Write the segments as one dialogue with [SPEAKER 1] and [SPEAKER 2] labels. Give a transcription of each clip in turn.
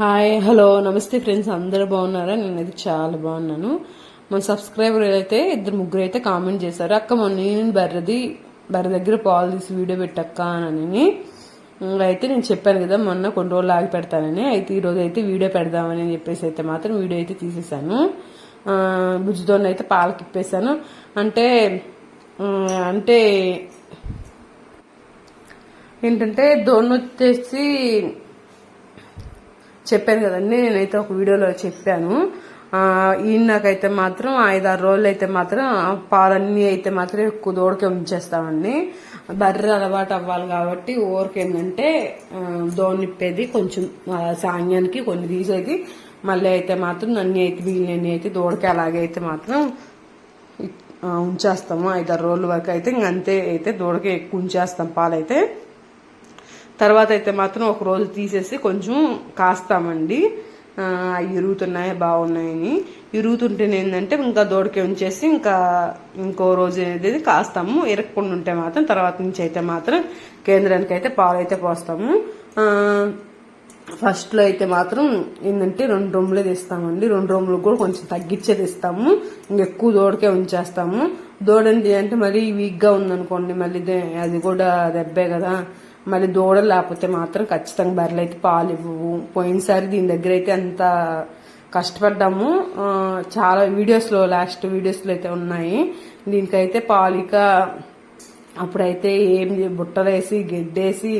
[SPEAKER 1] Hi hello నమస్తే friends అందరూ బాగున్నారా? నేనైతే చాలా బాగున్నాను. మన సబ్స్క్రైబర్ అయితే ఇద్దరు ముగ్గురు అయితే కామెంట్ చేశారు. అక్క మొన్న నేను బర్రది బర్రె దగ్గర పాలు తీసి వీడియో పెట్టక్క అని అయితే నేను చెప్పాను కదా మొన్న కొన్ని రోజులు ఆగి పెడతానని. అయితే ఈరోజు అయితే వీడియో పెడదామని చెప్పేసి అయితే మాత్రం వీడియో అయితే తీసేసాను బుజ్జితో అయితే పాలకి ఇప్పేసాను అంటే అంటే ఏంటంటే దోణ వచ్చేసి చెప్పాను కదండి నేనైతే ఒక వీడియోలో చెప్పాను. ఈయన నాకైతే మాత్రం ఐదారు రోజులు అయితే మాత్రం పాలన్నీ అయితే మాత్రం ఎక్కువ దూడకే ఉంచేస్తామండి. బర్రె అలవాటు అవ్వాలి కాబట్టి ఊరికేందంటే దోనిప్పేది కొంచెం సాంగ్యానికి కొన్ని తీసేది మళ్ళీ అయితే మాత్రం నన్ను అయితే వీళ్ళని అయితే దూడకి అలాగే అయితే మాత్రం ఉంచేస్తాము. ఐదారు రోజుల వరకు అయితే ఇంకంతే అయితే దూడకి ఎక్కువ ఉంచేస్తాం పాలైతే. తర్వాత అయితే మాత్రం ఒక రోజు తీసేసి కొంచెం కాస్తామండి. అవి ఇరుగుతున్నాయి బాగున్నాయని. ఇరుగుతుంటేనే ఏంటంటే ఇంకా దోడకే ఉంచేసి ఇంకా ఇంకో రోజు అనేది కాస్తాము. ఇరగకుండా ఉంటే మాత్రం తర్వాత నుంచి అయితే మాత్రం కేంద్రానికి అయితే పాలు అయితే పోస్తాము ఫస్ట్లో అయితే మాత్రం ఏంటంటే రెండు రూములే తీస్తామండి. రెండు రూమ్లు కూడా కొంచెం తగ్గించే తీస్తాము. ఇంకెక్కువ దోడకే ఉంచేస్తాము. దోడండి అంటే మరీ వీక్గా ఉందనుకోండి మళ్ళీ అది కూడా దెబ్బే కదా. మళ్ళీ దూడలు లేకపోతే మాత్రం ఖచ్చితంగా బర్రెలు అయితే పాలు ఇవ్వవు. పోయినసారి దీని దగ్గర అయితే అంత కష్టపడ్డాము. చాలా వీడియోస్లో లాస్ట్ వీడియోస్లో అయితే ఉన్నాయి. దీనికైతే పాలిక అప్పుడైతే ఏం బుట్టలేసి గెడ్డేసి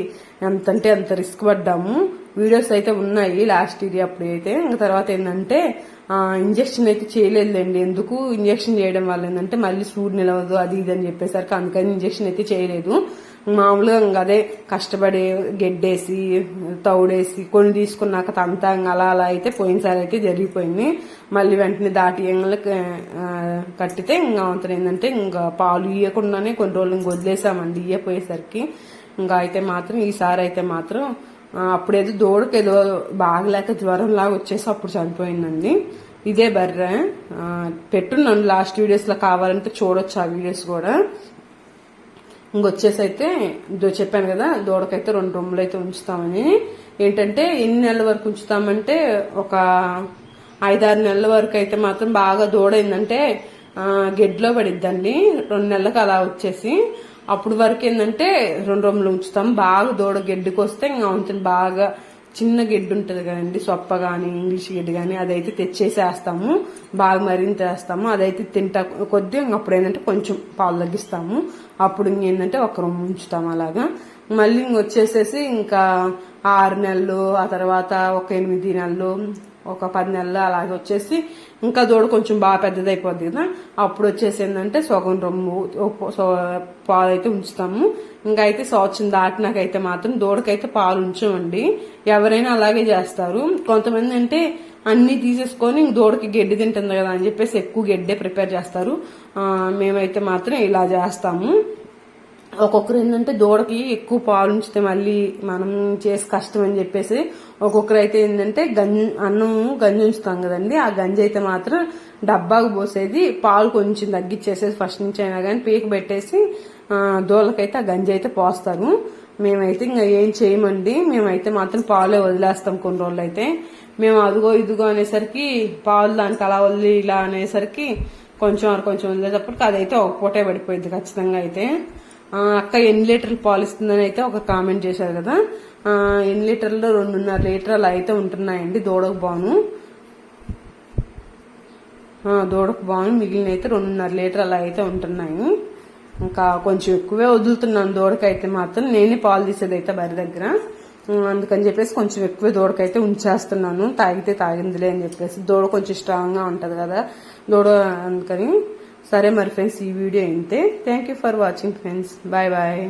[SPEAKER 1] ఎంతంటే అంత రిస్క్ పడ్డాము. వీడియోస్ అయితే ఉన్నాయి లాస్ట్ ఇది అప్పుడు అయితే ఇంకా తర్వాత ఏంటంటే ఇంజక్షన్ అయితే చేయలేదులేండి. ఎందుకు? ఇంజక్షన్ చేయడం వల్ల ఏంటంటే మళ్ళీ సూడు నిలవదు అది ఇది అని చెప్పేసరికి అందుకని ఇంజక్షన్ అయితే చేయలేదు. మామూలుగా ఇంకా అదే కష్టపడి గెడ్డేసి తౌడేసి కొన్ని తీసుకున్నాక తంతా అలా అలా అయితే పోయినసారి అయితే జరిగిపోయింది. మళ్ళీ వెంటనే దాటి కట్టితే ఇంకా అవతల ఏంటంటే ఇంకా పాలు ఇవ్వకుండానే కొన్ని రోజులు ఇంక వదిలేసామండి ఇయ్యపోయేసరికి. ఇంకా అయితే మాత్రం ఈసారి అయితే మాత్రం అప్పుడేదో దూడకి ఏదో బాగలేక జ్వరం లాగా వచ్చేసి అప్పుడు చనిపోయిందండి. ఇదే బర్రె పెట్టున్నాను. లాస్ట్ వీడియోస్లో కావాలంటే చూడొచ్చు ఆ వీడియోస్ కూడా. ఇంకొచ్చేసి అయితే చెప్పాను కదా దూడకైతే రెండు రూములు అయితే ఉంచుతామని. ఏంటంటే ఎన్ని నెలల వరకు ఉంచుతామంటే ఒక ఐదారు నెలల వరకు అయితే మాత్రం బాగా దూడైందంటే గెడ్లో పడిద్దండి. రెండు నెలలకు అలా వచ్చేసి. అప్పుడు వరకు ఏంటంటే రెండు రూములు ఉంచుతాం. బాగా దూడ గెడ్డుకు వస్తే ఇంకా ఉంటుంది బాగా చిన్న గిడ్డు ఉంటుంది కదండి సొప్ప కానీ ఇంగ్లీష్ గిడ్డు కానీ అదైతే తెచ్చేసేస్తాము. బాగా మరింత వేస్తాము. అదైతే తింటా కొద్దిగా అప్పుడు ఏంటంటే కొంచెం పాలు తగ్గిస్తాము. అప్పుడు ఇంకేంటంటే ఒక రూమ్ ఉంచుతాము అలాగా. మళ్ళీ ఇంకొచ్చేసేసి ఇంకా ఆరు నెలలు ఆ తర్వాత ఒక ఎనిమిది నెలలు ఒక పది నెలలు అలాగే వచ్చేసి ఇంకా దూడ కొంచెం బాగా పెద్దదైపోద్ది కదా. అప్పుడు వచ్చేసి ఏంటంటే సగం రొమ్ము పాలు అయితే ఉంచుతాము. ఇంకా అయితే సంవత్సరం దాటినాకైతే మాత్రం దూడకైతే పాలు ఉంచమండి. ఎవరైనా అలాగే చేస్తారు. కొంతమంది అంటే అన్ని తీసేసుకొని దూడకి గడ్డి తింటుంది కదా అని చెప్పేసి ఎక్కువ గడ్డే ప్రిపేర్ చేస్తారు. మేమైతే మాత్రం ఇలా చేస్తాము. ఒక్కొక్కరు ఏంటంటే దూడకి ఎక్కువ పాలు ఉంచితే మళ్ళీ మనం చేసి కష్టం అని చెప్పేసి ఒక్కొక్కరు అయితే ఏంటంటే గంజి అన్నం గంజి ఉంచుతాం కదండి. ఆ గంజి అయితే మాత్రం డబ్బాకు పోసేది పాలు కొంచెం తగ్గించేసేసి ఫస్ట్ నుంచి అయినా కానీ పీక పెట్టేసి దూడలకైతే ఆ గంజి అయితే పోస్తారు మేమైతే ఇంకా ఏం చేయమండి. మేమైతే మాత్రం పాలే వదిలేస్తాం కొన్ని రోజులు అయితే మేము అదిగో ఇదిగో అనేసరికి పాలు దానికి అలా వదిలి ఇలా అనేసరికి కొంచెం కొంచెం వదిలేటప్పటికి అదైతే ఒక పూటే పడిపోయింది ఖచ్చితంగా అయితే. అక్క ఎన్ని లీటర్లు పాలు ఇస్తుందని అయితే ఒక కామెంట్ చేశారు కదా. ఎన్ని లీటర్లు? రెండున్నర లీటర్లు అయితే ఉంటున్నాయండి దూడకు బాను. దూడకు బాను మిగిలిన అయితే రెండున్నర లీటర్లు అయితే ఉంటున్నాయి. ఇంకా కొంచెం ఎక్కువే వదులుతున్నాను దూడకైతే మాత్రం. నేనే పాలు తీసేది అయితే బరి దగ్గర. అందుకని చెప్పేసి కొంచెం ఎక్కువ దూడకైతే ఉంచేస్తున్నాను. తాగితే తాగిందిలే అని చెప్పేసి. దూడ కొంచెం స్ట్రాంగ్గా ఉంటుంది కదా. దూడ అందుకని సరే మరి ఫ్రెండ్స్ ఈ వీడియో అయితే thank you for watching friends bye bye